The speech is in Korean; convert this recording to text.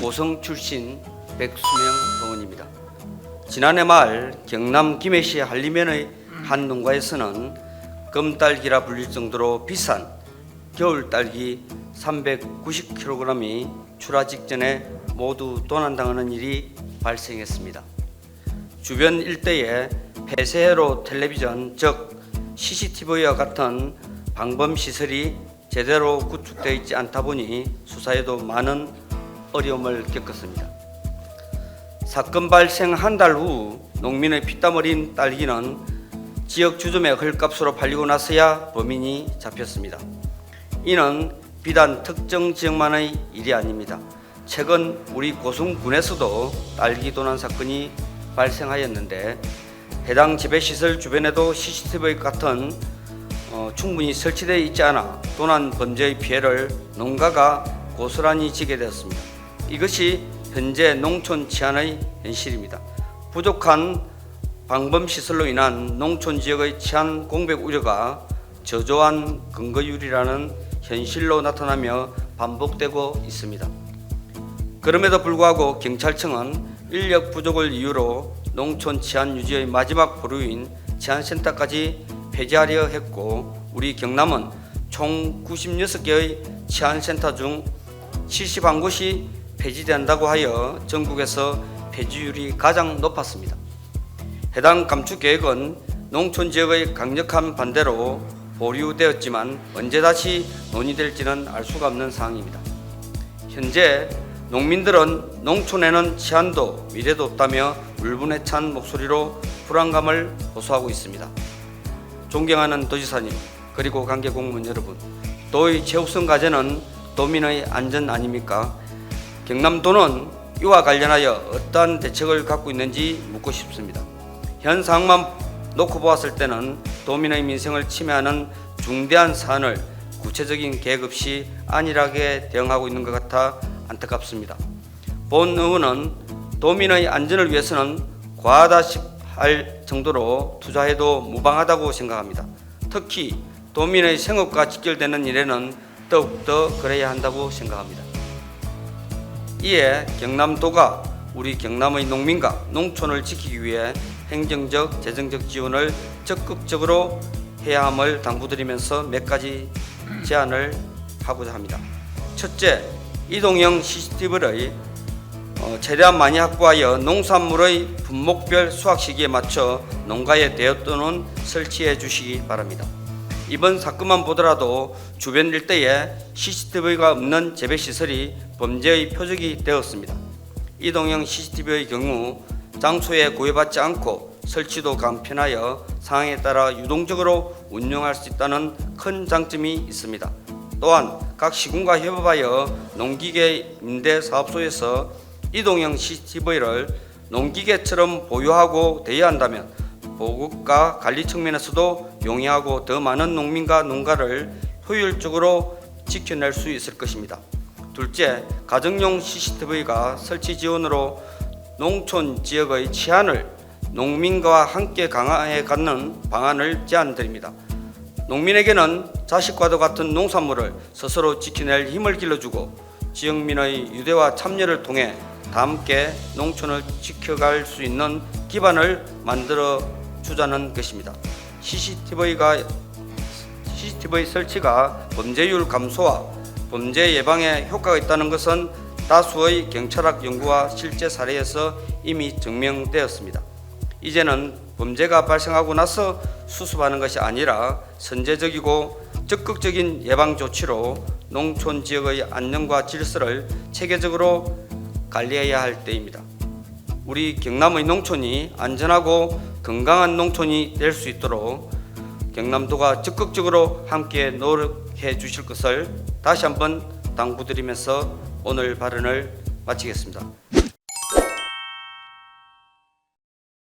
고성 출신 백수명 동원입니다. 지난해 말 경남 김해시 한림면의 한 농가에서는 금딸기라 불릴 정도로 비싼 겨울 딸기 390kg이 출하 직전에 모두 도난당하는 일이 발생했습니다. 주변 일대에 폐쇄로 텔레비전 즉 CCTV와 같은 방범 시설이 제대로 구축되어 있지 않다 보니 수사에도 많은 어려움을 겪었습니다. 사건 발생 한 달 후 농민의 피땀 어린 딸기는 지역 주점에 헐값으로 팔리고 나서야 범인이 잡혔습니다. 이는 비단 특정 지역만의 일이 아닙니다. 최근 우리 고성군에서도 딸기 도난 사건이 발생하였는데 해당 지배시설 주변에도 CCTV 같은 어, 충분히 설치되어 있지 않아 도난 범죄의 피해를 농가가 고스란히 지게 되었습니다. 이것이 현재 농촌 치안의 현실입니다. 부족한 방범 시설로 인한 농촌 지역의 치안 공백 우려가 저조한 근거율이라는 현실로 나타나며 반복되고 있습니다. 그럼에도 불구하고 경찰청은 인력 부족을 이유로 농촌 치안 유지의 마지막 보루인 치안센터까지 폐지하려 했고 우리 경남은 총 96개의 치안센터 중 71곳이 폐지된다고 하여 전국에서 폐지율이 가장 높았습니다. 해당 감축 계획은 농촌 지역의 강력한 반대로 보류되었지만 언제 다시 논의될지는 알 수가 없는 상황입니다. 현재 농민들은 농촌에는 치안도 미래도 없다며 울분에 찬 목소리로 불안감을 호소하고 있습니다. 존경하는 도지사님 그리고 관계 공무원 여러분, 도의 최우선 과제는 도민의 안전 아닙니까? 경남도는 이와 관련하여 어떠한 대책을 갖고 있는지 묻고 싶습니다. 현 상황만 놓고 보았을 때는 도민의 민생을 침해하는 중대한 사안을 구체적인 계획 없이 안일하게 대응하고 있는 것 같아 안타깝습니다. 본 의원은 도민의 안전을 위해서는 과하다 할 정도로 투자해도 무방하다고 생각합니다. 특히 도민의 생업과 직결되는 일에는 더욱더 그래야 한다고 생각합니다. 이에 경남도가 우리 경남의 농민과 농촌을 지키기 위해 행정적, 재정적 지원을 적극적으로 해야 함을 당부드리면서 몇 가지 제안을 하고자 합니다. 첫째, 이동형 CCTV를 어, 최대한 많이 확보하여 농산물의 분목별 수확 시기에 맞춰 농가에 대여 또는 설치해 주시기 바랍니다. 이번 사건만 보더라도 주변 일대에 CCTV가 없는 재배 시설이 범죄의 표적이 되었습니다. 이동형 CCTV의 경우 장소에 구애받지 않고 설치도 간편하여 상황에 따라 유동적으로 운영할 수 있다는 큰 장점이 있습니다. 또한 각 시군과 협업하여 농기계 임대 사업소에서 이동형 CCTV를 농기계처럼 보유하고 대여한다면 보급과 관리 측면에서도 용이하고 더 많은 농민과 농가를 효율적으로 지켜낼 수 있을 것입니다. 둘째, 가정용 CCTV가 설치 지원으로 농촌 지역의 치안을 농민과 함께 강화해 갖는 방안을 제안드립니다. 농민에게는 자식과도 같은 농산물을 스스로 지켜낼 힘을 길러주고 지역민의 유대와 참여를 통해 다 함께 농촌을 지켜갈 수 있는 기반을 만들어 주자는 것입니다. CCTV가 CCTV 설치가 범죄율 감소와 범죄 예방에 효과가 있다는 것은 다수의 경찰학 연구와 실제 사례에서 이미 증명되었습니다. 이제는 범죄가 발생하고 나서 수습하는 것이 아니라 선제적이고 적극적인 예방 조치로 농촌 지역의 안녕과 질서를 체계적으로 관리해야 할 때입니다. 우리 경남의 농촌이 안전하고 건강한 농촌이 될 수 있도록 경남도가 적극적으로 함께 노력해 주실 것을 다시 한번 당부드리면서 오늘 발언을 마치겠습니다.